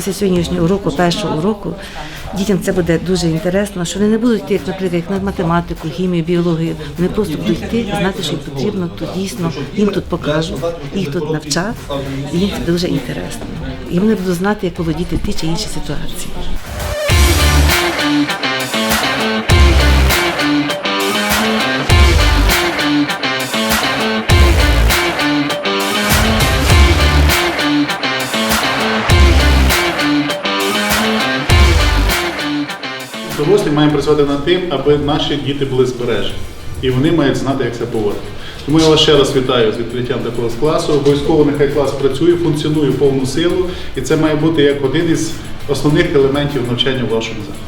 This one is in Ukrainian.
Після сьогоднішнього уроку, першого уроку, дітям це буде дуже інтересно, що вони не будуть йти, як, наприклад, як на математику, хімію, біологію. Вони просто будуть йти, знати, що їм потрібно, тут дійсно їм тут покажуть, їх тут навчать, і їм це дуже інтересно. І вони будуть знати, як володіти в тій чи інші ситуації. Дорослі маємо працювати над тим, аби наші діти були збережені. І вони мають знати, як це поводити. Тому я вас ще раз вітаю з відкриттям такого класу. Обов'язково нехай клас працює, функціонує в повну силу, і це має бути як один із основних елементів навчання в вашому закладі.